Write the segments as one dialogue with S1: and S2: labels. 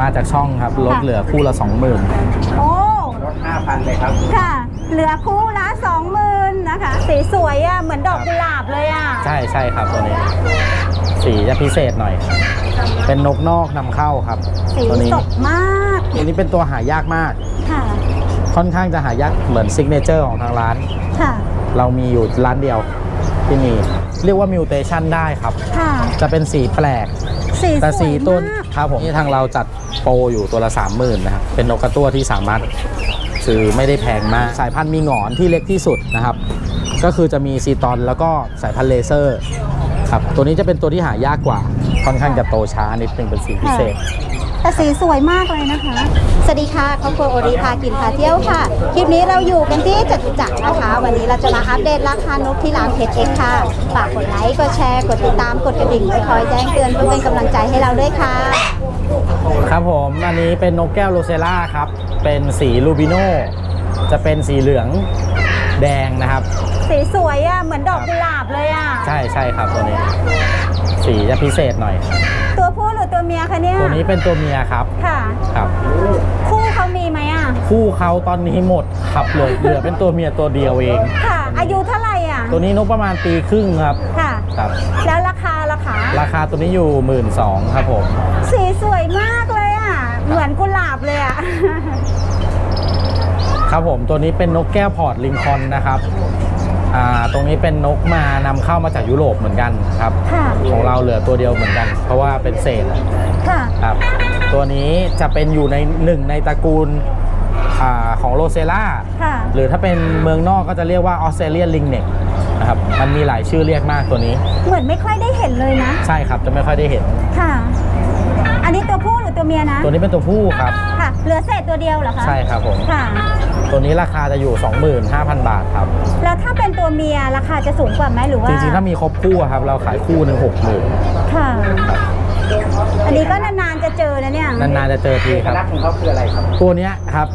S1: มาจากช่องครับลด
S2: ค่ะ
S1: เหลือคู่ละ20,000
S2: โอ้
S3: ลด5,000เลยครับ
S2: ค่ะ เหลือคู่ละสองหมื่นนะคะ สีสวยอะเหมือนดอกกุหลาบเลยอะ
S1: ใช่ใช่ครับตัวนี้ สีจะพิเศษหน่อย เป็นนกนอกนำเข้าครับ
S2: สี
S1: ตัวนี้
S2: สดมาก
S1: ตัวนี้เป็นตัวหายากมาก
S2: ค่ะ
S1: ค่อนข้างจะหายากเหมือนซิกเนเจอร์ของทางร้าน
S2: ค่ะ
S1: เรามีอยู่ร้านเดียวที่มีเรียกว่ามิวเทชันได้ครับ
S2: ค่ะ
S1: จะเป็นสีแปลก
S2: สี
S1: แต่
S2: ส
S1: สี
S2: วย
S1: ต้น
S2: มาก
S1: ครับผมที่ทางเราจัด โปรอยู่ตัวละ30,000นะครับเป็นนกกระตั้วที่สามารถซื้อไม่ได้แพงมาก สายพันธุ์มีหงอนที่เล็กที่สุดนะครับ ก็คือจะมีซีตอนแล้วก็สายพันธุ์เลเซอร์ครับตัวนี้จะเป็นตัวที่หายากกว่าค่อนข้างจะโตช้านิดนึงเป็นสีพิเศษ
S2: แต่สีสวยมากเลยนะคะ สวัสดีค่ะครอบครัวโอริพากินพาเที่ยวค่ะ คลิปนี้เราอยู่กันที่จตุจักรนะคะ วันนี้เราจะมาอัปเดตราคานกที่ร้านเพชรเอ็กค่ะ ฝากกดไลค์ กดแชร์ กดติดตาม กดกระดิ่งไว้คอยแจ้งเตือนเพื่อเป็นกำลังใจให้เราด้วยค่ะ
S1: ครับผมอันนี้เป็นนกแก้วโรเซล่าครับ เป็นสีลูบิโนจะเป็นสีเหลืองแดงนะครับ
S2: สีสวยอะเหมือนดอกกุหลาบเลยอะ
S1: ใช่ใช่ครับตัวนี้ สีจะพิเศษหน่อย
S2: ตัวผู้หรือตัวเมียคะเนี่ย
S1: ตัวนี้เป็นตัวเมียครับ
S2: ค่ะ
S1: ครับ
S2: คู่เขามีไหมอะ
S1: คู่เขาตอนนี้หมดครับเหลือเหลือเป็นตัวเมียตัวเดียวเอง
S2: ค่ะ อายุเท่าไหร่อะ
S1: ตัวนี้นกประมาณปีครึ่งครับ
S2: ค่ะ
S1: ครับ
S2: แล้วราคารา คา
S1: ราคาตัวนี้อยู่หมื่นสองครับผม
S2: สีสวยมากเลยอะ เหมือนกุหลาบเลยอะ
S1: ครับผมตัวนี้เป็นนกแก้วพอร์ตลิงคอนนะครับอ่าตรงนี้เป็นนกมานำเข้ามาจากยุโรปเหมือนกันครับ
S2: ค่ะ
S1: ของเราเหลือตัวเดียวเหมือนกัน เพราะว่าเป็นเศษ
S2: ค่ะ
S1: ครับ ตัวนี้จะเป็นอยู่ในหนึ่งในตระกูลอาของโรเซล่า
S2: ค่ะ
S1: หรือถ้าเป็นเมืองนอกก็จะเรียกว่าออสเตรเลียนลิงเน็ก นะครับ มันมีหลายชื่อเรียกมากตัวนี้
S2: เหมือนไม่ค่อยได้เห็นเลยนะ
S1: ใช่ครับจะไม่ค่อยได้เห็น
S2: ค่ะ อันนี้ตัวผู้หรือตัวเมียนะ
S1: ตัวนี้เป็นตัวผู้ครับ
S2: ค่ะ เหลือเศษตัวเดียวเหรอคะ
S1: ใช่ครับผม
S2: ค่ะ
S1: ตัวนี้ราคาจะอยู่ 25,000 บาทครับ
S2: แล้วถ้าเป็นตัวเมียราคาจะสูงกว่าไหมหรือว่า
S1: จริงๆ ถ้ามีครบคู่อะครับ เราขายคู่หนึ่งหกหมื่น
S2: ค่ะ อันนี้ก็นานๆจะเจอนะเนี่ย
S1: นานๆจะเจอที
S3: เอก
S1: ครับ
S3: ลักษณ์ของเขาคืออะไรครับ
S1: ตัวเนี้ยครับ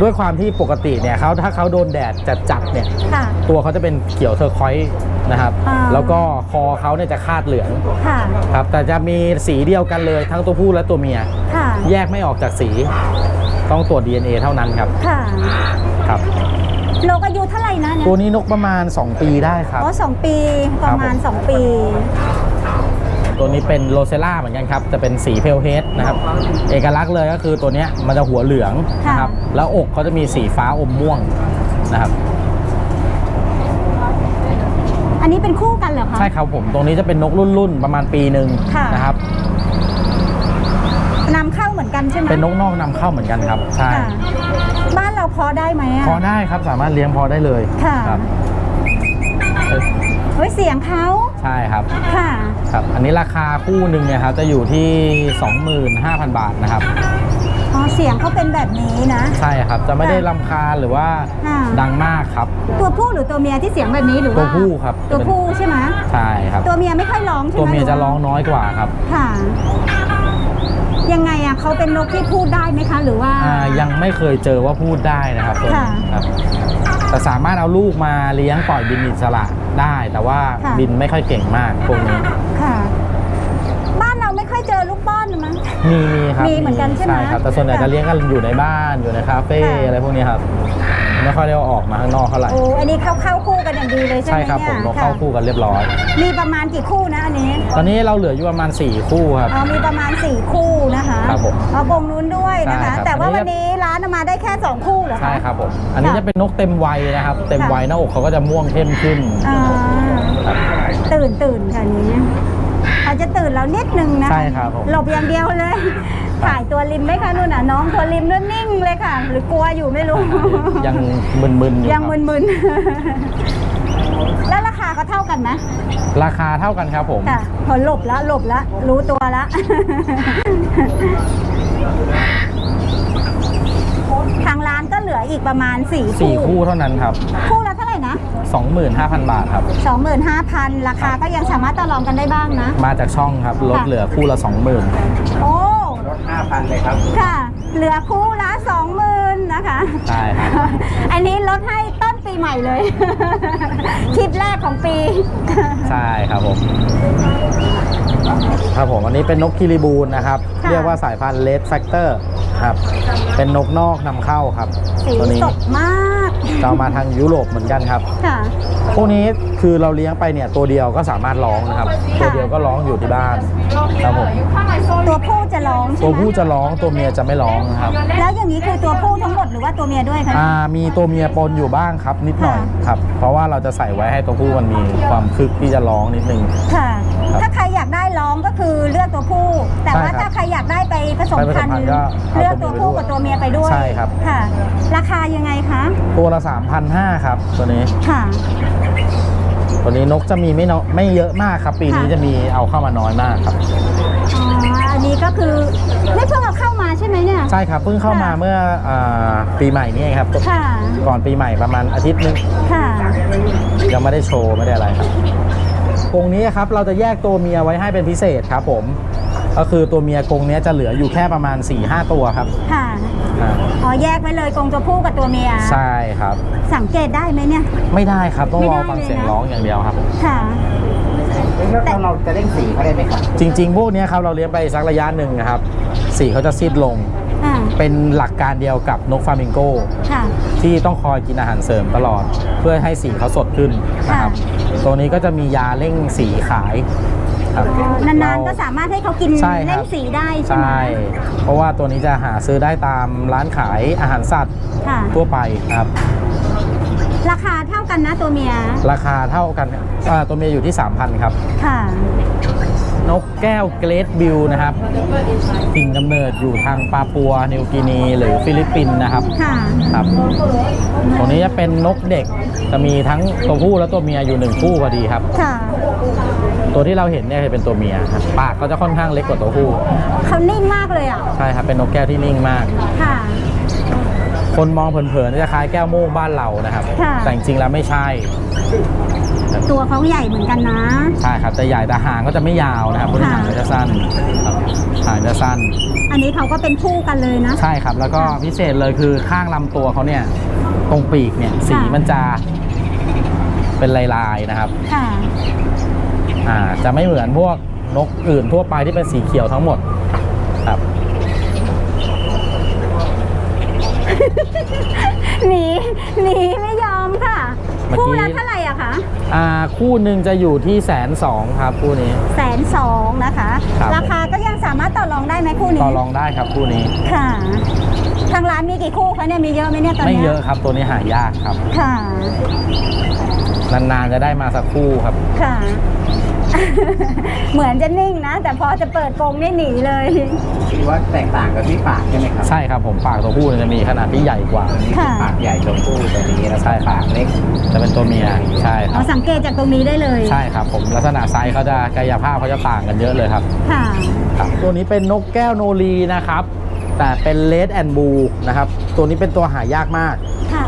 S1: ด้วยความที่ปกติเนี่ยเขาถ้าเขาโดนแดดจัดๆเนี่ย
S2: ค่ะ
S1: ตัวเขาจะเป็นเขียวเทอร์คอยส์นะครับ
S2: อ่า
S1: แล้วก็คอเขาเนี่ยจะคาดเหลือง
S2: ค่ะ
S1: ครับ แต่จะมีสีเดียวกันเลยทั้งตัวผู้และตัวเมีย
S2: ค่ะ
S1: แยกไม่ออกจากสี ต้องตรวจ DNA เท่านั้นครับ
S2: ค่ะ
S1: ครับ
S2: โลกอายุเท่าไหร่นะเนี่ย
S1: ตัวนี้นกประมาณ 2 ปีได้ครับ
S2: อ๋อสองปี ประมาณ
S1: ครับผม
S2: สองปี
S1: ตัวนี้เป็นโรเซล่าเหมือนกันครับ จะเป็นสีเพลเฮดนะครับ เอกลักษณ์เลยก็คือตัวเนี้ยมันจะหัวเหลืองนะครับ แล้วอกเขาจะมีสีฟ้าอมม่วงนะครับ
S2: อันนี้เป็นคู่กันเหรอคะ
S1: ใช่ครับผม ตรงนี้จะเป็นนกรุ่นรุ่นๆประมาณปีหนึ่ง
S2: ค่ะ
S1: นะครับ
S2: นำเข้าเหมือนกันใช่ไหม
S1: เป็นนกนอกนำเข้าเหมือนกันครับ ใช่
S2: ค่ะบ้านเราเพาะได้ไหมอะ
S1: พอได้ครับ สามารถเลี้ยงพอได้เลย
S2: ค่ะ
S1: ครับเอ้ย
S2: เฮ้ยเสียงเขา
S1: ใช่ครับ
S2: ค่ะ
S1: ครับอันนี้ราคาคู่หนึ่งเนี่ยครับจะอยู่ที่ 25,000 บาทนะครับ
S2: อ๋อเสียงเขาเป็นแบบนี้นะ
S1: ใช่ครับจะไม่ได้
S2: ค่ะ
S1: ลำคาญหรือว่า
S2: ค่ะ
S1: ดังมากครับ
S2: ตัวผู้หรือตัวเมียที่เสียงแบบนี้หรือว่า
S1: ตัวผู้ครับ
S2: ตัวผู้ใช่ไหม
S1: ใช่ครับ
S2: ตัวเมียไม่ค่อยร้องใช่ไหม
S1: ตัวเมียจะร้อง
S2: ห
S1: น้อยกว่าครับ
S2: ค่ะ ยังไงอะเขาเป็นนกที่พูดได้ไหมคะ หรือว่า
S1: อ่ายังไม่เคยเจอว่าพูดได้นะครับตัวนี้
S2: ค่ะ
S1: ครับ แต่สามารถเอาลูกมาเลี้ยงปล่อยบินอิสระได้ แต่ว่า
S2: ค่ะ
S1: บินไม่ค่อยเก่งมากพวกนี้
S2: ค่ะ บ้านเราไม่ค่อยเจอลูกป้อนมั้ง
S1: มีมีครับ
S2: มีเหมือนกันใช่ไหม
S1: ใช่ครับแต่ส่วนใหญ่
S2: ค่ะ
S1: จะเลี้ยงกันอยู่ในบ้านอยู่ในคาเฟ่
S2: ค่ะ
S1: อะไรพวกนี้ครับ ไม่ค่อยได้เอาออกมาข้างนอกเท่าไหร่
S2: โอ้อันนี้เข้าเข้าคู่กันอย่างดีเลยใช่ไห
S1: ใช่
S2: ม
S1: ครับผ
S2: เนี่
S1: ม
S2: ย
S1: เราเข้า
S2: ค่ะ
S1: คู่กันเรียบร้อย
S2: มีประมาณกี่คู่นะอันนี้
S1: ตอนนี้เราเหลืออยู่ประมาณ 4 คู่ครับ
S2: อ๋อมีประมาณ 4 คู่นะคะ
S1: ครับผม
S2: อ๋อกรงนู้นด้วยนะ
S1: ใช่
S2: คะ
S1: ครับ
S2: แต่ว่า
S1: อันนี้
S2: วันนี้ร้านเอามาได้แค่ 2 คู่เหรอคะ
S1: ใช่ครับผมอันนี้
S2: ค่ะ
S1: จะเป็นนกเต็มวัยนะครับ เต็ม
S2: ค่ะ
S1: วัยหน้าอกเขาก็จะม่วงเข้มขึ้น
S2: อ่า
S1: ครับ
S2: ตื่นตื่นค่ะอันนี้อาจจะตื่นแล้วนิดนึงนะ
S1: ใช่ครับผม
S2: หลบอย่างเดียวเลย ถ่ายตัวริมไหมคะนู่นน่ะน้องตัวริมนู่นนิ่งเลยค่ะ หรือกลัวอยู่ไม่รู้
S1: ยังมึนๆอยู่
S2: ยัง
S1: ครับ
S2: มึนๆ แล้วราคาก็เท่ากันไหม
S1: ราคาเท่ากันครับผม
S2: ค่ะพอหลบแล้วหลบแล้วรู้ตัวแล้วทางร้านก็เหลืออีกประมาณ4
S1: สี่
S2: คู่
S1: คู่เท่านั้นครับ
S2: คู่ละเท่าไหร่นะ
S1: 25,000 บาทครับ
S2: 25,000 ราคาก็ยังสามารถต่อรองกันได้บ้างนะ
S1: มาจากช่องครับลด
S2: ค่ะ
S1: เหลือคู่ละ 20,000
S2: โอ้
S3: ลด5,000เลยครับ
S2: ค่ะ เหลือคู่ละ20,000นะคะ
S1: ใช่ครับ
S2: อันนี้ลดให้ต้นปีใหม่เลย คลิปแรกของปี
S1: ใช่ครับผม
S2: โค
S1: รับผมอันนี้เป็นนกคิริบูนนะครับ
S2: ค่ะ
S1: เรียกว่าสายพันธุ์เลดแฟกเตอร์ครับ เป็นนกนอกนำเข้าครับ
S2: สี
S1: ตัวนี้
S2: สดมาก
S1: จะเอามาทางยุโรปเหมือนกันครับ
S2: ค่ะ
S1: พวกนี้คือเราเลี้ยงไปเนี่ยตัวเดียวก็สามารถร้องนะครับ ตัวเดียวก็ร้องอยู่ที่บ้านครับผม
S2: ตัวผู้จะร้องใช่
S1: ตัว
S2: ไหม
S1: ผู้จะร้องตัวเมียจะไม่ร้องนะครับ
S2: แล้วอย่างนี้คือตัวผู้ทั้งหมดหรือว่าตัวเมียด้วยคะ
S1: อ่ามีตัวเมียปนอยู่บ้างครับ นิดหน่อย
S2: ค่ะ
S1: ครับ เพราะว่าเราจะใส่ไว้ให้ตัวผู้มันมีความคึกที่จะร้องนิดนึง
S2: ค่ะ
S1: ครับ
S2: ถ้าใครอยากได้ร้องก็คือเลือกตัวผู้ แต่ว่า
S1: ใช่ครับ
S2: ถ้าใครอยากได้ไปผสม
S1: ไปผส
S2: พัน
S1: มพันธุ์
S2: ธุ์
S1: ก็เอา
S2: เลือกตัวผู้
S1: ตัวเมียไปด้วย
S2: กับตัวเมียไปด้วย
S1: ใช่ครับ
S2: ค่ะ ราคายังไงคะ
S1: ตัวละ 3,500 ครับ ตัวนี้
S2: ค่ะ
S1: ตัวนี้นกจะมีไม่น้อยไม่เยอะมากครับ ปีนี้
S2: ค่ะ
S1: จะมีเอาเข้ามาน้อยมากครับ
S2: อ๋อ อันนี้ก็คือไม่เพิ่งเอาเข้ามาใช่ไหมเนี่ย
S1: ใช่ครับเพิ่งเข้ามา
S2: ค่ะ
S1: เมื่ออาปีใหม่นี่เองครับ
S2: ค่ะ
S1: ก่อนปีใหม่ประมาณอาทิตย์นึง
S2: ค่ะ
S1: ยังไม่ได้โชว์ ไม่ได้อะไรครับกรงนี้ครับเราจะแยกตัวเมียไว้ให้เป็นพิเศษครับผม ก็คือตัวเมียกรงนี้จะเหลืออยู่แค่ประมาณ 4-5 ตัวครับ
S2: ค่ะ
S1: อ่า
S2: อ๋อแยกไว้เลยกรงตัวผู้กับตัวเมีย
S1: ใช่ครับ
S2: สังเกตได้ไหมเนี่ย
S1: ไม่ได้ครับต้องรอ
S2: ไม่ได้
S1: ฟัง
S2: เลยนะ
S1: เสียงร้องอย่างเดียวครับ
S2: ค่ะ
S3: แล้วเราจะเล่นสีเขาได้ไหมครับ
S1: จริง ๆ พวกเนี้ยครับเราเลี้ยงไปสักระยะหนึ่งนะครับ สีเขาจะซีดลง
S2: อ่า
S1: เป็นหลักการเดียวกับนกฟลามิงโก
S2: ค่ะ
S1: ที่ต้องคอยกินอาหารเสริมตลอด เพื่อให้สีเขาสดขึ้นนะครับ ตัวนี้ก็จะมียาเร่งสีขาย ครับ
S2: นานๆ
S1: เร
S2: ก็สามารถให้เขากิน
S1: ใช่ครับ
S2: เล่นสีได้ใช่ไหม
S1: ใช่ เพราะว่าตัวนี้จะหาซื้อได้ตามร้านขายอาหารสัตว์
S2: ค่ะ
S1: ทั่วไปนะครับ
S2: ราคาเท่ากันนะตัวเมีย
S1: ราคาเท่ากันอ่าตัวเมียอยู่ที่ 3,000 ครับ
S2: ค่ะ
S1: นกแก้วเกรดบิลนะครับถิ่นกำเนิดอยู่ทางปาปัว นิวกินี หรือฟิลิปปินส์นะครับ
S2: ค่ะ
S1: ครับ ตัวนี้จะเป็นนกเด็ก จะมีทั้งตัวผู้และตัวเมียอยู่หนึ่งคู่พอดีครับ
S2: ค่ะ
S1: ตัวที่เราเห็นเนี่ยจะเป็นตัวเมียครับปากก็จะค่อนข้างเล็กกว่าตัวผู้
S2: เขานิ่งมากเลยอะ
S1: ใช่ครับเป็นนกแก้วที่นิ่งมาก
S2: ค่ะ
S1: คนมองเผินๆจะคล้ายแก้วโม่งบ้านเรานะครับ
S2: ค่ะ
S1: แต่จริงๆแล้วไม่ใช่
S2: ตัวเขาใหญ่เหมือนกันนะ
S1: ใช่ครับแต่ใหญ่แต่หางก็จะไม่ยาวนะครับบริหางก็จะสั้นครับหางจะสั้น
S2: อันนี้เขาก็เป็นคู่กันเลยนะ
S1: ใช่ครับ แล้วก็พิเศษเลยคือข้างลำตัวเขาเนี่ย ตรงปีกเนี่ยสีมันจะเป็นลายๆนะครับ
S2: ค่ะ
S1: อ่าจะไม่เหมือนพวกนกอื่นทั่วไปที่เป็นสีเขียวทั้งหมดครับ
S2: หนีหนีไม่ยอมค่ะ
S1: เมื่อกี้
S2: คู่ละเท่าไหร่อะคะ
S1: อ่าคู่หนึ่งจะอยู่ที่แสนสองครับคู่นี้
S2: แสนสองนะคะ
S1: ครับ
S2: ราคาก็ยังสามารถต่อรองได้ไหมคู่นี้
S1: ต่อรองได้ครับคู่นี้
S2: ค่ะ ทางร้านมีกี่คู่คะเนี่ยมีเยอะไหมเนี่ยตอน
S1: ไม่
S2: เนี้ย
S1: เยอะครับตัวนี้หายากครับ
S2: ค่ะ
S1: นานๆจะได้มาสักคู่ครับ
S2: ค่ะ เหมือนจะนิ่งนะ แต่พอจะเปิดกรงนี่หนีเลย
S3: ที่ว่าแตกต่างกับที่ปากใช่ไหมครับ
S1: ใช่ครับผมปากตัวผู้เนี่ยจะมีขนาดที่ใหญ่กว่า
S3: นี่คือ
S2: ค่ะ
S3: ปากใหญ่ตรงผู้ตัวนี้แล้ว
S1: ใช่
S3: ก็
S1: ครับ
S3: ปากเล็ก
S1: จะเป็นตัวเมียใช่ค
S2: อ๋
S1: รั
S2: อบ สังเกตจากตรงนี้ได้เลย
S1: ใช่ครับผมลักษณะไซส์เขาจะกายภาพเขาจะต่างกันเยอะเลยครับ
S2: ค่ะ
S1: ครับตัวนี้เป็นนกแก้วโนรีนะครับ แต่เป็นเลดแอนบูนะครับ ตัวนี้เป็นตัวหายากมาก
S2: ค่ะ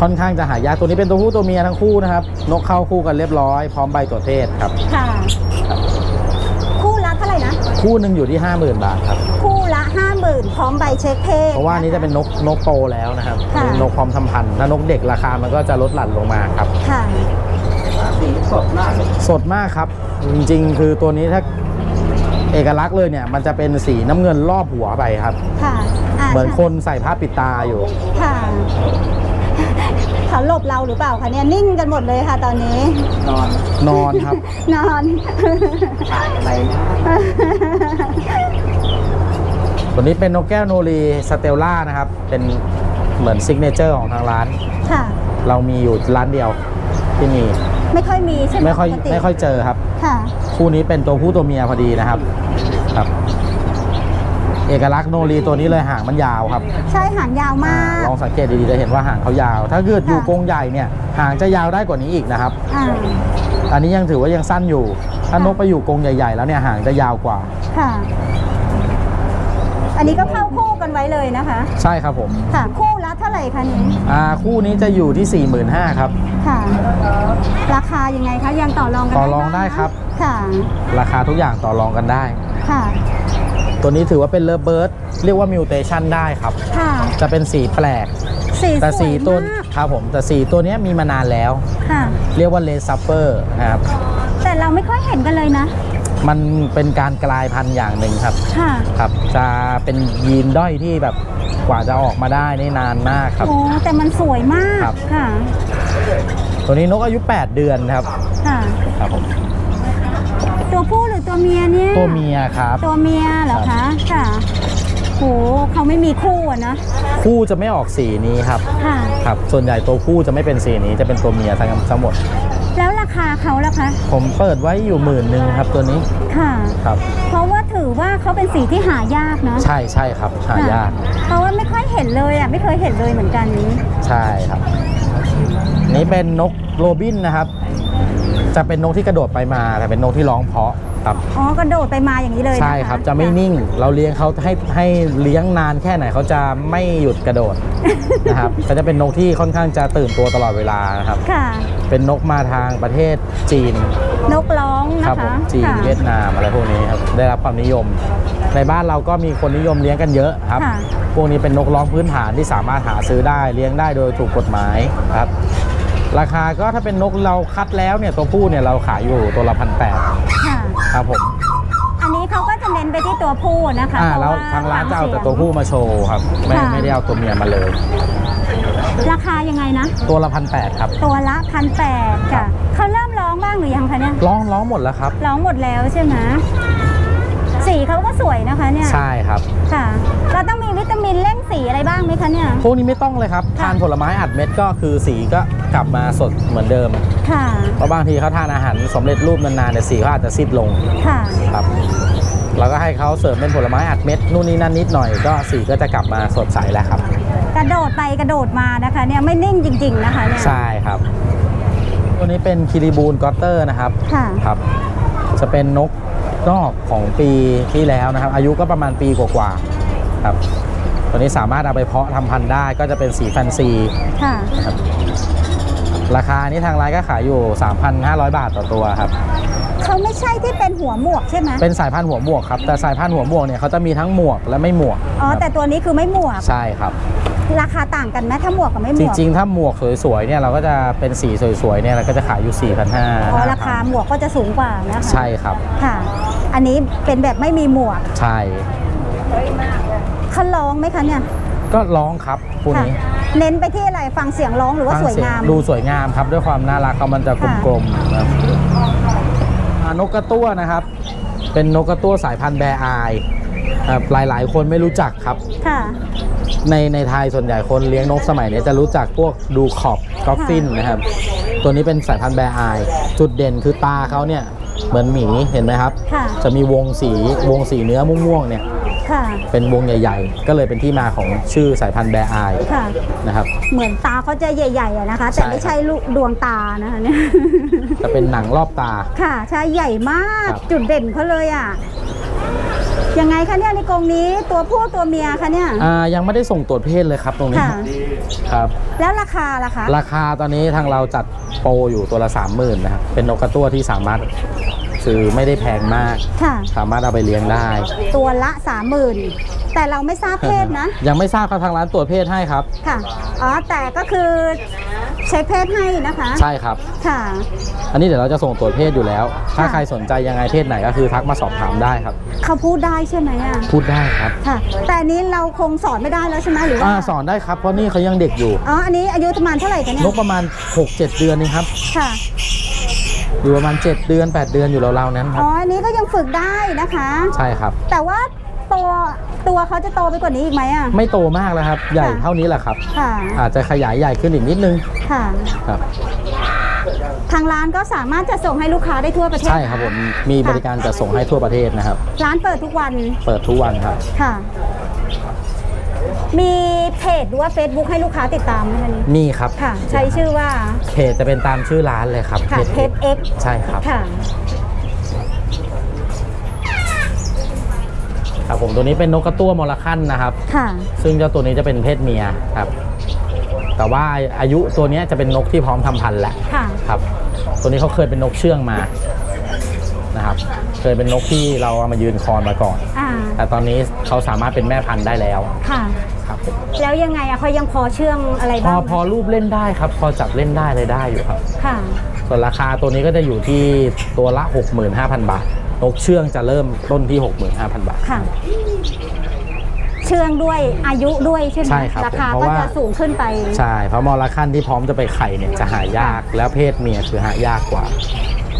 S1: ค่อนข้างจะหายากตัวนี้เป็นตัวผู้ตัวเมียทั้งคู่นะครับ นกเข้าคู่กันเรียบร้อย พร้อมใบตัวจเทศครับ
S2: ค่ะ คู่ละเท่าไหร่นะ
S1: คู่หนึ่งอยู่ที่ 50,000 บาทครับ
S2: คู่ละห้าหมื่นพร้อมใบเช็คเพศ
S1: เพราะว่าอันนี้จะเป็นนกนกโตแล้วนะครับ
S2: ค่ะ
S1: เป็นนกพร้อมทำพันธุ์ถ้านกเด็กราคามันก็จะลดหลั่นลงมาครับ
S2: ค่ะ
S3: สีสดมากเลย
S1: สดมากครับ จริงๆ คือตัวนี้ถ้าเอกลักษณ์เลยเนี่ยมันจะเป็นสีน้ำเงินรอบหัวไปครับ
S2: ค่ะา
S1: เหมือน
S2: ใช่
S1: คนใส่ผ้าปิดตาอยู่
S2: ค่ะ เขาหลบเราหรือเปล่าคะเนี่ยนิ่งกันหมดเลยค่ะตอนนี้
S3: นอน
S1: นอนครับ
S2: นอน
S3: ปากอะไรนะ
S1: ตัวนี้เป็นนกแก้วโนรีสเตลล่านะครับ เป็นเหมือนซิกเนเจอร์ของทางร้าน
S2: ค่ะ
S1: เรามีอยู่ร้านเดียวที่มี
S2: ไม่ค่อยมีใช่ไหม
S1: ไม่ค่อย
S2: ปกติ
S1: ไม่ค่อยเจอครับ
S2: ค่ะ
S1: คู่นี้เป็นตัวผู้ตัวเมียพอดีนะครับ ครับเอกลักษณ์โนรีตัวนี้เลยหางมันยาวครับ
S2: ใช่หางยาวมา
S1: อ่าก ลองสังเกตดีๆจะเห็นว่าหางเขายาว ถ้าเกิดอยู่
S2: ค่ะ
S1: กรงใหญ่เนี่ยหางจะยาวได้กว่านี้อีกนะครับ
S2: อ่า
S1: อันนี้ยังถือว่ายังสั้นอยู่ ถ้า
S2: ค่ะ
S1: นกไปอยู่กรงใหญ่ ๆ แล้วเนี่ยหางจะยาวกว่า
S2: ค่ะ อันนี้ก็เข้าคู่กันไว้เลยนะคะ
S1: ใช่ครับผม
S2: ค่ะ คู่ละเท่าไหร่คะนี้
S1: อ่าคู่นี้จะอยู่ที่ 45,000ครับ
S2: ค่ะ ราคายังไงคะยังต่อรองกัน
S1: ต่อรอง
S2: บ้า
S1: ได้ครับ
S2: ค่ะ
S1: ราคาทุกอย่างต่อรองกันได้
S2: ค่ะ
S1: ตัวนี้ถือว่าเป็นเลเบิร์ดเรียกว่ามิวเทชันได้ครับ
S2: ค่ะ
S1: จะเป็นสีแปลก
S2: สี
S1: แต่
S2: ส
S1: สี
S2: วย
S1: ตัว
S2: มาก
S1: ครับผมแต่สีตัวเนี้ยมีมานานแล้ว
S2: ค่ะ
S1: เรียกว่าเลซัฟเฟอร์นะครับ
S2: แต่เราไม่ค่อยเห็นกันเลยนะ
S1: มันเป็นการกลายพันธุ์อย่างหนึ่งครับ
S2: ค่ะ
S1: ครับ จะเป็นยีนด้อยที่แบบกว่าจะออกมาได้นี่นานมากครับ
S2: โอ้แต่มันสวยมาก
S1: ครับ
S2: ค่ะ
S1: ตัวนี้นกอายุ 8 เดือนครับ
S2: ค่ะ
S1: ครับผม
S2: ตัวผู้หรือตัวเมียเนี่ย
S1: ตัวเมียครับ
S2: ตัวเมียเหรอคะค่ะโหเขาไม่มีคู่อะนะ
S1: คู่จะไม่ออกสีนี้ครับ
S2: ค่ะ
S1: ครับ ส่วนใหญ่ตัวคู่จะไม่เป็นสีนี้จะเป็นตัวเมียทั้งทั้งหมด
S2: แล้วราคาเขาล่ะคะ
S1: ผมเปิดไว้อยู่หมื่นหนึ่งครับตัวนี้
S2: ค่ะ
S1: ครับ
S2: เพราะว่าถือว่าเขาเป็นสีที่หายากเนาะ
S1: ใช่ใช่ครับหายาก
S2: ค่ะเพราะว่าไม่ค่อยเห็นเลยอะไม่เคยเห็นเลยเหมือนกันนี้
S1: ใช่ครับ นี่เป็นนกโรบินนะครับ จะเป็นนกที่กระโดดไปมาแต่เป็นนกที่ร้องเพราะครับ
S2: อ๋อกระโดดไปมาอย่างนี้เลยนะะ
S1: ใช่ครับจะไม่นิ่งเราเลี้ยงเขาให้ให้เลี้ยงนานแค่ไหนเขาจะไม่หยุดกระโดดนะครับก็จะเป็นนกที่ค่อนข้างจะตื่นตัวตลอดเวลานะครับ
S2: ค่ะ
S1: เป็นนกมาทางประเทศจีน
S2: นกร้อง
S1: ค
S2: นะ
S1: รับผ
S2: คะ
S1: มจีน
S2: ค่ะ
S1: เวียดนามอะไรพวกนี้ครับได้รับความนิยม ในบ้านเราก็มีคนนิยมเลี้ยงกันเยอะครับ
S2: ค่ะ
S1: พวกนี้เป็นนกร้องพื้นฐานที่สามารถหาซื้อได้เลี้ยงได้โดยถูกกฎหมายครับ ราคาก็ถ้าเป็นนกเราคัดแล้วเนี่ยตัวผู้เนี่ยเราขายอยู่ตัวละพันแปด
S2: ค่ะ
S1: ครับผม
S2: อันนี้เขาก็จะเน้นไปที่ตัวผู้นะคะ
S1: อ่า
S2: เพ
S1: แล้ว
S2: ระ
S1: ทางร้านจะเอา
S2: ควม
S1: แต่
S2: สี่ยง
S1: ตัวผู้มาโชว์ครับ ไม่
S2: ค่ะ
S1: ไม่ได้เอาตัวเมียมาเลย
S2: ราคายังไงนะ
S1: ตัวละพันแปดครับ
S2: ตัวละพันแปด
S1: ครั
S2: ค่ะ
S1: บ
S2: เขาเริ่มร้องบ้างหรือยังคะเนี่ย
S1: ร้องร้องหมดแล้วครับ
S2: ร้องหมดแล้วใช่ไหมสีเขาก็สวยนะคะเนี่ย
S1: ใช่ครับ
S2: ค่ะ เราต้องมีวิตามินเร่งสีอะไรบ้างไหมคะเนี่ย
S1: พวกนี้ไม่ต้องเลยครับ
S2: ค่ะ
S1: ทานผลไม้อัดเม็ดก็คือสีก็ กลับมาสดเหมือนเดิม
S2: ค่ะ
S1: เพราะบางทีเขาทานอาหารสำเร็จรูปนานๆเนี่ยสีเขาอาจจะซีดลง
S2: ค่ะ
S1: ครับเราก็ให้เขาเสริมเป็นผลไม้อัดเม็ดนู่นนี่นั่นนิดหน่อยก็สีก็จะกลับมาสดใสแล้วครับ
S2: กระโดดไปกระโดดมานะคะเนี่ยไม่นิ่งจริง ๆ นะคะเนี่ย
S1: ใช่ครับ ตัวนี้เป็นคิริบูนกอตเตอร์นะครับ
S2: ค่ะ
S1: ครับ จะเป็นนกนอกของปีที่แล้วนะครับ อายุก็ประมาณปีกว่าๆครับ ตัวนี้สามารถเอาไปเพาะทำพันธุ์ได้ก็จะเป็นสีแฟนซี
S2: ค่ะ
S1: ครับ ราคานี้ทางร้านก็ขายอยู่ 3,500 บาทต่อตัวครับ
S2: เขาไม่ใช่ที่เป็นหัวหมวกใช่ไหม
S1: เป็นสายพันธุ์หัวหมวกครับ แต่สายพันธุ์หัวหมวกเนี่ยเขาจะมีทั้งหมวกและไม่หมวก
S2: อ๋อ
S1: ครับ
S2: แต่ตัวนี้คือไม่หมวก
S1: ใช่ครับ
S2: ราคาต่างกันไหมถ้าหมวกกับไม่หม
S1: จ
S2: วก
S1: ริง ๆ ถ้าหมวกสวยๆเนี่ยเราก็จะเป็นสีสวยๆเนี่ยเราก็จะขายอยู่4,500
S2: อ๋อราคาหมวกก็จะสูงกว่านะคะ
S1: ใช่ครับ
S2: ค่ะ อันนี้เป็นแบบไม่มีหมวก
S1: ใช่
S2: เขาร้องไหมคะเนี่ย
S1: ก็ร้องครับพวก
S2: ค่ะ
S1: นี้
S2: เน้นไปที่อะไรฟังเสียงร้องหรือว่า
S1: ฟัง
S2: สวย
S1: เสีย
S2: งาม
S1: ดูสวยงามครับด้วยความน่ารักเขามันจะก
S2: ค่ะ
S1: ลมๆนะครับอ่านกกระตั้วนะครับ เป็นนกกระตั้วสายพันธุ์แบร์อายครับหลายๆ คนไม่รู้จักครับ
S2: ค่ะ
S1: ในในไทยส่วนใหญ่คนเลี้ยงนกสมัยนี้จะรู้จักพวกดูขอบกอฟฟินนะครับ ตัวนี้เป็นสายพันธุ์แบร์อาย จุดเด่นคือตาเขาเนี่ยเหมือนหมีเห็นไหมครับ
S2: ค่ะ
S1: จะมีวงสีวงสีเนื้อม่วงๆเนี่ย
S2: ค่ะ
S1: เป็นวงใหญ่ๆ ก็เลยเป็นที่มาของชื่อสายพันธุ์แบร์อาย
S2: ค่ะ
S1: นะครับ
S2: เหมือนตาเขาจะใหญ่ๆอะนะคะ แต่
S1: ใช่
S2: ไม่ใช่ลูกดวงตานะคะเนี่ย
S1: จะเป็นหนังรอบตา
S2: ค่ะใช่ใหญ่มาก
S1: ครับ
S2: จุดเด่นเขาเลยอะ ยังไงคะเนี่ยในกรงนี้ตัวผู้ตัวเมียคะเนี่ย
S1: อ่ายังไม่ได้ส่งตรวจเพศเลยครับตรงนี้
S2: ค่ะ
S1: ครับ
S2: แล้วราคาล่ะคะ
S1: ราคาตอนนี้ทางเราจัดโปรอยู่ตัวละ 30,000นะครับเป็นนกกระตั้วที่สามารถ ซื้อไม่ได้แพงมาก
S2: ค่ะ
S1: สามารถเอาไปเลี้ยงได้
S2: ตัวละสามหมื่นแต่เราไม่ทราบเพศนะ
S1: ยังไม่ทราบครับทางร้านตรวจเพศให้ครับ
S2: ค่ะ อ๋อ แต่ก็คือเช็คเพศให้นะคะ
S1: ใช่ครับ
S2: ค่ะ
S1: อันนี้เดี๋ยวเราจะส่งตรวจเพศอยู่แล้ว ถ้า
S2: ค่ะ
S1: ใครสนใจยังไงเพศไหนก็คือทักมาสอบถามได้ครับ
S2: เขาพูดได้ใช่ไหมอะ
S1: พูดได้ครับ
S2: ค่ะ แต่อันนี้เราคงสอนไม่ได้แล้วใช่ไหมหรือว่า
S1: อ่าสอนได้ครับเพราะนี่เขายังเด็กอยู่
S2: อ๋อ อันนี้อายุประมาณเท่าไหร่คะเนี่
S1: น
S2: ย
S1: กประมาณ 6-7 เดือนนี่ครับ
S2: ค่ะ
S1: อยู่ประมาณ 7 เดือน 8 เดือนอยู่ราวๆนั้นครั
S2: อ๋
S1: บ
S2: ออันนี้ก็ยังฝึกได้นะคะ
S1: ใช่ครับ
S2: แต่ว่าตัวตัวเขาจะโตไปกว่านี้อีกไหมอะ
S1: ไม่โตมากแล้วครับ ใหญ่
S2: ค่ะ
S1: เท่านี้แหละครับ
S2: ค่ะ
S1: อาจจะขยายใหญ่ขึ้นอีกนิดนึง
S2: ค่ะ
S1: ครับ
S2: ทางร้านก็สามารถจะส่งให้ลูกค้าได้ทั่วประเทศ
S1: ใช่ครับผม มีบริการจะส่งให้ทั่วประเทศนะครับ
S2: ร้านเปิดทุกวัน
S1: เปิดทุกวันครับ
S2: ค่ะ มีเพจหรือว่า Facebook ให้ลูกค้าติดตามไหมคะนี่
S1: มีครับ
S2: ค่ะ ใช้ชื่อว่า
S1: เพจจะเป็นตามชื่อร้านเลยครับ
S2: ค่ะเพจ X
S1: ใช่ครับ
S2: ค่ะ
S1: ครับผมตัวนี้เป็นนกกระตั้วมอลคันนะครับ
S2: ค่ะ
S1: ซึ่งเจ้าตัวนี้จะเป็นเพศเมียครับ แต่ว่าอายุตัวเนี้ยจะเป็นนกที่พร้อมทำพันธุ์แล้ว
S2: ค่ะ
S1: ครับ ตัวนี้เขาเคยเป็นนกเชื่องมานะครับ เคยเป็นนกที่เราเอามายืนคอนมาก่อน
S2: อ่า
S1: แต่ตอนนี้เขาสามารถเป็นแม่พันธุ์ได้แล้ว
S2: ค่ะ
S1: ครับผม
S2: แล้วยังไงอะเขายังพอเชื่องอะไร
S1: พอ
S2: บ้าง
S1: พอรูปเล่นได้ครับ พอจับเล่นได้เลยได้อยู่ครับ
S2: ค่ะ
S1: ส่วนราคาตัวนี้ก็จะอยู่ที่ตัวละ 65,000 บาท นกเชื่องจะเริ่มต้นที่ 65,000 บาท
S2: ค่ะ เชื่องด้วยอายุด้วยใช่ไหม
S1: ใช่ครับ
S2: ราคา
S1: เพราะ
S2: ก็
S1: ว่า
S2: จะสูงขึ้นไป
S1: ใช่เพราะมอลคันที่พร้อมจะไปไข่เนี่ยจะหายากแล้วเพศเมียคือหายากกว่า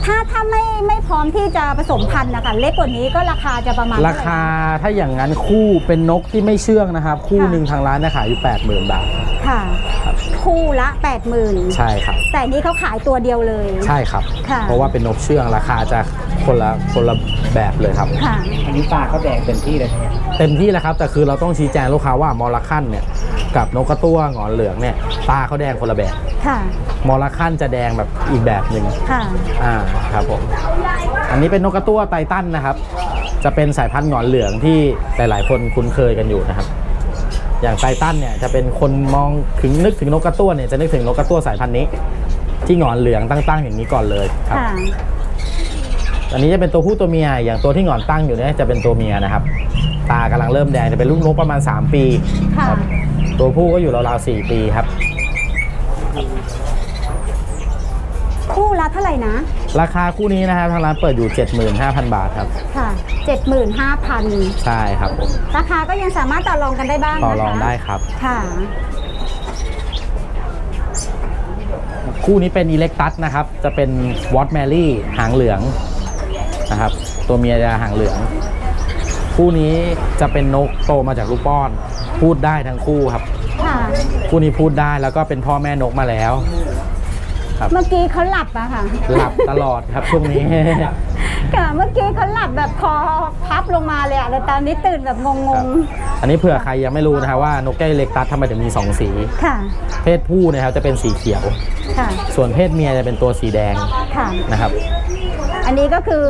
S2: ถ้าถ้าไม่ไม่พร้อมที่จะผสมพันธุ์นะคะเล็กกว่านี้ก็ราคาจะประมาณ
S1: ราคาถ้าอย่างนั้นคู่เป็นนกที่ไม่เชื่องนะครับ คู่หนึ่งทางร้านจะขายอยู่ 80,000 บาท
S2: เท่าไหร่ค่ะ
S1: ครับ
S2: คู่ละ 80,000
S1: ใช่ครับ
S2: แต่นี้เขาขายตัวเดียวเลย
S1: ใช่ครับ
S2: ค่ะ
S1: เพราะว่าเป็นนกเชื่องราคาจะคนละคนละแบบเลยครับ
S2: ค่ะ
S3: อันนี้ปลาเขาแดงเต็มที่เลยใช่ไหม
S1: เต็มที่แล้วครับ แต่คือเราต้องชี้แจงลูกค้าว่ามอลคันเนี่ยกับนกกระตั้วหงอนเหลืองเนี่ยตาเขาแดงคนละแบบ
S2: ค่ะ
S1: มอลคันจะแดงแบบอีกแบบหนึ่ง
S2: ค่ะ
S1: อ่าครับผมอันนี้เป็นนกกระตั้วไททันนะครับ จะเป็นสายพันธุ์หงอนเหลืองที่หลาย ๆ คนคุ้นเคยกันอยู่นะครับ อย่างไททันเนี่ยจะเป็นคนมองถึงนึกถึงนกกระตั้วเนี่ยจะนึกถึงนกกระตั้วสายพันธุ์นี้ ที่หงอนเหลืองตั้ง ๆ อย่างนี้ก่อนเลยครับ
S2: ค่ะ
S1: อันนี้จะเป็นตัวผู้ตัวเมีย อย่างตัวที่หงอนตั้งอยู่เนี่ยจะเป็นตัวเมียนะครับ ตากำลังเริ่มแดงจะเป็นลูกนกประมาณ 3 ปี
S2: ค่ะ
S1: ครับตัวผู้ก็อยู่ราวๆ4ปีครับ
S2: คู่ละเท่าไหร่นะ
S1: ราคาคู่นี้นะครับทางร้านเปิดอยู่ 75,000 บาทครับ
S2: ค่ะ 75,000
S1: ใช่ครับผม
S2: ราคาก็ยังสามารถต่อรองกันได้บ้าง
S1: ต่อ
S2: นะคะ
S1: รองได้ครับ
S2: ค่ะ
S1: คู่นี้เป็นอิเล็กตัสนะครับ จะเป็นวอตแมรี่หางเหลืองนะครับ ตัวเมียจะหางเหลือง คู่นี้จะเป็นนกโตมาจากลูกป้อน พูดได้ทั้งคู่ครับ
S2: ค่ะ
S1: คู่นี้พูดได้แล้วก็เป็นพ่อแม่นกมาแล้ว ครับ
S2: เมื่อกี้เขาหลับอะค่ะ
S1: หลับตลอดครับช่วงนี้
S2: ค่ะเมื่อกี้เขาหลับแบบคอพับลงมาเลยอะแต่ตอนนี้ตื่นแบบง
S1: ครั
S2: ง
S1: บอันนี้เผื่อใครยังไม่รู้นะครับว่านกแก้วอิเล็กตัสทำไมถึงมี 2 สี
S2: ๆค่ะ
S1: เพศผู้นะครับจะเป็นสีเขียว
S2: ค่ะ
S1: ส่วนเพศเมียจะเป็นตัวสีแดง
S2: ค่ะ
S1: นะครับ
S2: อันนี้ก็คือ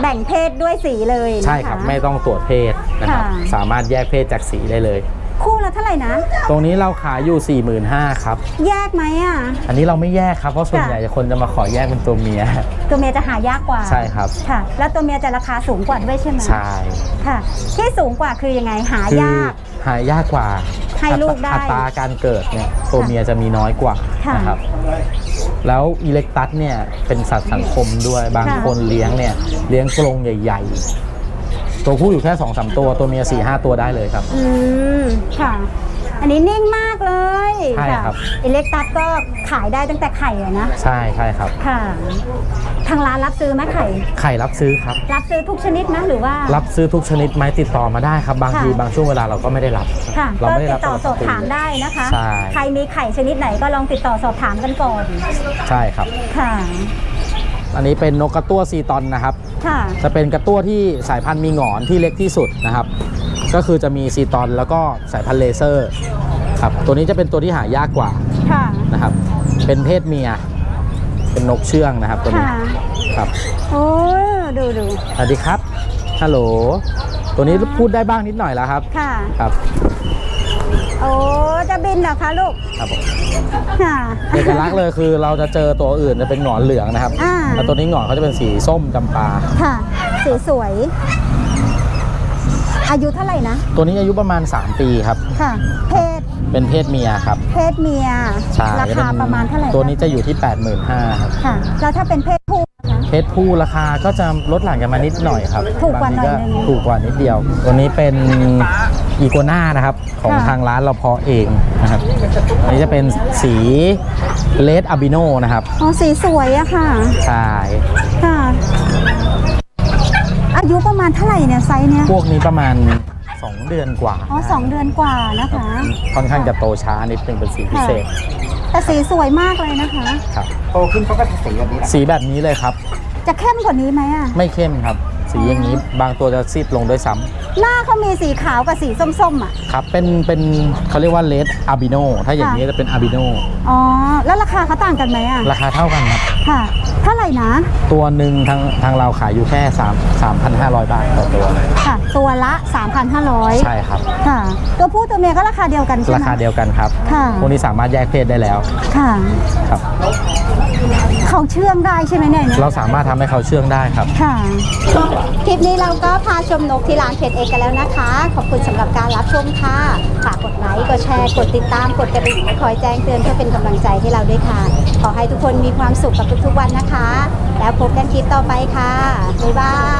S2: แบ่งเพศด้วยสีเลยนะคะ
S1: ใช่ครับไม่ต้องตรวจเพศนะครับ
S2: ค่ะ
S1: สามารถแยกเพศจากสีได้เลย
S2: คู่ละเท่าไหร่นะ
S1: ตรงนี้เราขายอยู่ 45,000ครับ
S2: แยกไหมอะ
S1: อันนี้เราไม่แยกครับ เพราะส่วน
S2: ค่ะ
S1: ใหญ่คนจะมาขอแยกเป็นตัวเมีย
S2: ตัวเมียจะหายากกว่า
S1: ใช่ครับ
S2: ค่ะ แล้วตัวเมียจะราคาสูงกว่าด้วยใช่ไหม
S1: ใช่
S2: ค่ะ ที่สูงกว่าคือยังไง หา
S1: คื
S2: ยาก
S1: หายากกว่า
S2: ให้ลูกได้
S1: อัตราการเกิดเนี่ยตัวเมียจะมีน้อยกว่า
S2: ค่ะ
S1: นะครับ แล้วอิเล็กตัสเนี่ยเป็นสัตว์สังคมด้วย บาง
S2: ค่ะ
S1: คนเลี้ยงเนี่ยเลี้ยงกรงใหญ่ ๆ ตัวผู้อยู่แค่2อสตัวตัวเมีย4ี่ห้าตัวได้เลยครับ
S2: อืมค่ะ อันนี้นิ่งมากเลย
S1: ใช่ครับะ
S2: อิเล็กตัสก็ขายได้ตั้งแต่ไข่อะนะ
S1: ใช่ใช่ครับ
S2: ค่ะ ทางร้านรับซื้อไหมไข่
S1: ไข่รับซื้อครับ
S2: รับซื้อทุกชนิดนะหรือว่า
S1: รับซื้อทุกชนิดไหมติดต่อมาได้ครับบาง
S2: ค่ะ
S1: ทีบางช่วงเวลาเราก็ไม่ได้รับ
S2: ค่ะ
S1: เรา
S2: ก็
S1: ไม่ได้
S2: ติ
S1: รั
S2: ดต่อ
S1: ตล
S2: สอบ
S1: ปี
S2: ถามได้นะคะ
S1: ใช่
S2: ใครมีไข่ชนิดไหนก็ลองติดต่อสอบถามกันก่อน
S1: ใช่ครับ
S2: ค่ะ
S1: อันนี้เป็นนกกระตั้วซีตอนนะครับ
S2: ค่ะ
S1: จะเป็นกระตั้วที่สายพันธุ์มีหงอนที่เล็กที่สุดนะครับ ก็คือจะมีซีตอนแล้วก็สายพันธุ์เลเซอร์ครับตัวนี้จะเป็นตัวที่หายากกว่า
S2: ค่ะ
S1: นะครับ เป็นเพศเมีย เป็นนกเชื่องนะครับตัวนี้
S2: ค่ะ
S1: ครับ
S2: โอ้ดูดู
S1: สวัสดีครับฮัลโหลตัวนี้พูดได้บ้างนิดหน่อยแล้วครับ
S2: ค่ะ
S1: ครับ
S2: โอ้จะบินเหรอคะลูก
S1: ครับผม
S2: ค่ะ
S1: เอกลักษณ์เลยคือเราจะเจอตัวอื่นจะเป็นหงอนเหลืองนะครับ
S2: อ่า
S1: แล้วตัวนี้หงอนเขาจะเป็นสีส้มจำปา
S2: ค่ะ สีสวย อายุเท่าไหร่นะ
S1: ตัวนี้อายุประมาณ 3 ปีครับ
S2: ค่ะ เพศ
S1: เป็นเพศเมียครับ
S2: เพศเมีย
S1: ใช่
S2: รา
S1: จะ
S2: คา
S1: เป็น
S2: ประมาณเท่าไหร่
S1: ตัวนี้จะอยู่ที่ 85,000ครับ
S2: ค่ะ แล้วถ้าเป็นเพศผู้นะคะ
S1: เพศผู้ราคาก็จะลดหลั่นกันมานิดหน่อยครับ
S2: ถูกกว่าหน่อย
S1: บงที
S2: นึง
S1: ถูกกว่านิดเดียว ตัวนี้เป็นอีโกน่านะครับของ
S2: ค่ะ
S1: ทางร้านเราเพาะเองนะครับอันนี้จะเป็นสีเลดอาบิโนนะครับ
S2: อ๋อสีสวยอะค่ะ
S1: ใช่
S2: ค่ะ อายุประมาณเท่าไหร่เนี่ยไซส์เนี้ย
S1: พวกนี้ประมาณ 2 เดือนกว่า
S2: อ๋อสองเดือนกว่านะคะ
S1: ค่อนข้างจะโตช้านิดนึงเป็นสีพิเศษ
S2: แต่สีสวยมากเลยนะคะ
S1: ครับ
S3: โตขึ้นเขาก็จะสีแบบนี้แหละ
S1: สีแบบนี้เลยครับ
S2: จะเข้มกว่านี้ไหมอะ
S1: ไม่เข้มครับ สีอย่างนี้บางตัวจะซีดลงด้วยซ้ำ
S2: หน้าเขามีสีขาวกับสีส้มๆอะ
S1: ครับ เป็นเป็นเขาเรียกว่าเลดอาบิโนถ้าอย่างนี้จะเป็นอาบิโน
S2: อ๋อ แล้วราคาเขาต่างกันไหมอะ
S1: ราคาเท่ากันครับ
S2: ค่ะ เท่าไหร่นะ
S1: ตัวหนึ่งทางทางเราขายอยู่แค่3 3,500 บาทต่อตัว
S2: ค่ะ ตัวละ 3,500
S1: ใช่ครับ
S2: ค่ะ ตัวผู้ตัวเมียก็ราคาเดียวกันใช่ไหม
S1: ราคาเดียวกันครับ
S2: ค่ะ
S1: พวกนี้สามารถแยกเพศได้แล้ว
S2: ค่ะ
S1: ครับ
S2: เขาเชื่องได้ใช่ไหมเนี่ย
S1: เราสามารถทำให้เขาเชื่องได้ครับ
S2: ค่ะคลิปนี้เราก็พาชมนกที่ร้านเพชรเอกกันแล้วนะคะ ขอบคุณสำหรับการรับชมค่ะฝากกดไลค์กดแชร์กดติดตามกดกระดิ่งคอยแจ้งเตือนเพื่อเป็นกำลังใจให้เราด้วยค่ะ ขอให้ทุกคนมีความสุขกับทุกๆวันนะคะ แล้วพบกันคลิปต่อไปค่ะบ๊ายบาย